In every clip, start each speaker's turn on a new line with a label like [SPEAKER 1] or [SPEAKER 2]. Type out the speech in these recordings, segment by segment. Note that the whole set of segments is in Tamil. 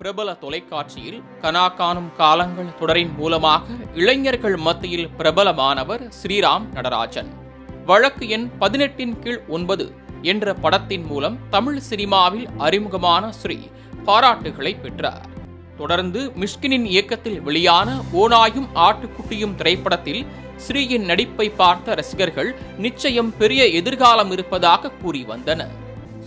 [SPEAKER 1] பிரபல தொலைக்காட்சியில் கனா காணும் காலங்கள் தொடரின் மூலமாக இளைஞர்கள் மத்தியில் பிரபலமானவர் ஸ்ரீராம் நடராஜன். வழக்கு எண் பதினெட்டின் கீழ் ஒன்பது என்ற படத்தின் மூலம் தமிழ் சினிமாவில் அறிமுகமான ஸ்ரீ பாராட்டுகளை பெற்றார். தொடர்ந்து மிஷ்கினின் இயக்கத்தில் வெளியான ஓனாயும் ஆட்டுக்குட்டியும் திரைப்படத்தில் ஸ்ரீயின் நடிப்பை பார்த்த ரசிகர்கள் நிச்சயம் பெரிய எதிர்காலம் இருப்பதாக கூறி வந்தனர்.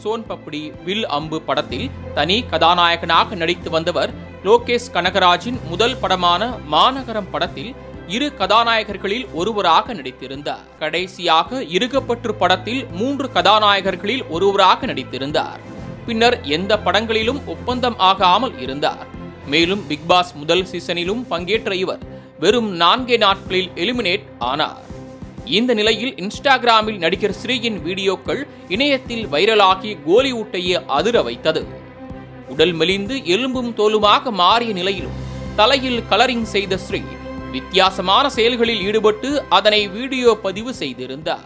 [SPEAKER 1] சோன் பப்டி வில் அம்பு படத்தில் தனி கதாநாயகனாக நடித்து வந்தவர் லோகேஷ் கனகராஜின் முதல் படமான மாநகரம் படத்தில் இரு கதாநாயகர்களில் ஒருவராக நடித்திருந்தார். கடைசியாக இருகப்பற்று படத்தில் மூன்று கதாநாயகர்களில் ஒருவராக நடித்திருந்தார். பின்னர் எந்த படங்களிலும் ஒப்பந்தம் ஆகாமல் இருந்தார். மேலும் பிக்பாஸ் முதல் சீசனிலும் பங்கேற்ற இவர் வெறும் நான்கே நாட்களில் எலிமினேட் ஆனார். இந்த நிலையில் இன்ஸ்டாகிராமில் நடிகர் ஸ்ரீயின் வீடியோக்கள் இணையத்தில் வைரலாகி கோலிவுட்டையே அதிர வைத்தது. உடல் மெலிந்து எலும்பும் தோலுமாக மாறிய நிலையிலும் தலையில் கலரிங் செய்த ஸ்ரீ வித்தியாசமான செயல்களில் ஈடுபட்டு அதனை வீடியோ பதிவு செய்திருந்தார்.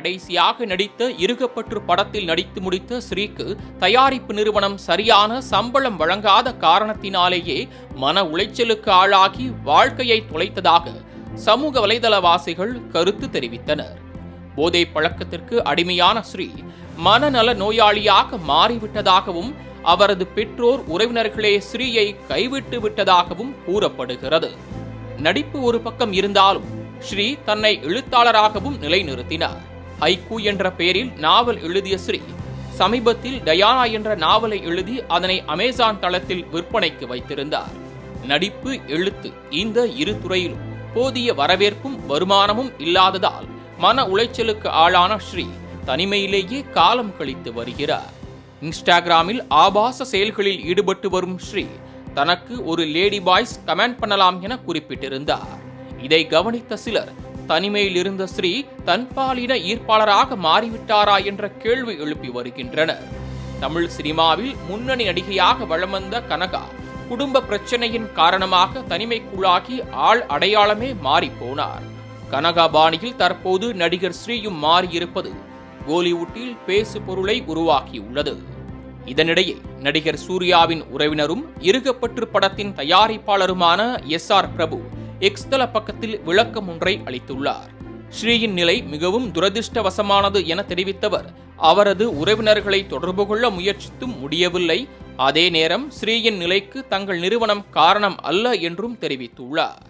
[SPEAKER 1] கடைசியாக நடித்த இருகப்பற்று படத்தில் நடித்து முடித்த ஸ்ரீக்கு தயாரிப்பு நிறுவனம் சரியான சம்பளம் வழங்காத காரணத்தினாலேயே மன உளைச்சலுக்கு ஆளாகி வாழ்க்கையை தொலைத்ததாக சமூக வலைதளவாசிகள் கருத்து தெரிவித்தனர். போதை பழக்கத்திற்கு அடிமையான ஸ்ரீ மனநல நோயாளியாக மாறிவிட்டதாகவும் அவரது பெற்றோர் உறவினர்களே ஸ்ரீயை கைவிட்டு விட்டதாகவும் கூறப்படுகிறது. நடிப்பு ஒரு பக்கம் இருந்தாலும் ஸ்ரீ தன்னை எழுத்தாளராகவும் நிலைநிறுத்தினார். ஹைக்கூ என்ற பெயரில் நாவல் எழுதிய ஸ்ரீ. சமீபத்தில் டயானா என்ற நாவலை எழுதி அதனை அமேசான் தளத்தில் விற்பனைக்கு வைத்திருந்தார். நடிப்பு எழுத்து இந்த இரு துறையிலும் போதிய வரவேற்பும் வருமானமும் இல்லாததால் மன உளைச்சலுக்கு ஆளான ஸ்ரீ தனிமையிலேயே காலம் கழித்து வருகிறார். இன்ஸ்டாகிராமில் ஆபாச செயல்களில் ஈடுபட்டு வரும் ஸ்ரீ தனக்கு ஒரு லேடி பாய்ஸ் கமெண்ட் பண்ணலாம் என குறிப்பிட்டிருந்தார். இதை கவனித்த சிலர் தனிமையில் இருந்த ஸ்ரீ தன்பாலின ஈர்ப்பாளராக மாறிவிட்டாரா என்ற கேள்வி எழுப்பி வருகின்றனர் தமிழ் சினிமாவில் முன்னணி நடிகையாக வளம் வந்த கனகா குடும்ப பிரச்சனையின் காரணமாக தனிமைக்குள்ளாகி ஆள் அடையாளமே மாறிப்போனார் கனகா பாணியில் தற்போது நடிகர் ஸ்ரீயும் மாறியிருப்பது கோலிவுட்டில் பேசு பொருளை உருவாக்கியுள்ளது. இதனிடையே நடிகர் சூர்யாவின் உறவினரும் இருகப்பற்று படத்தின் தயாரிப்பாளருமான எஸ் ஆர் பிரபு எக்ஸ் தள பக்கத்தில் விளக்கம் ஒன்றை அளித்துள்ளார். ஸ்ரீயின் நிலை மிகவும் துரதிர்ஷ்டவசமானது என தெரிவித்தவர். அவரது உறவினர்களை தொடர்பு கொள்ள முயற்சித்தும் முடியவில்லை. அதே நேரம் ஸ்ரீயின் நிலைக்கு தங்கள் நிறுவனம் காரணம் அல்ல என்றும் தெரிவித்துள்ளார்.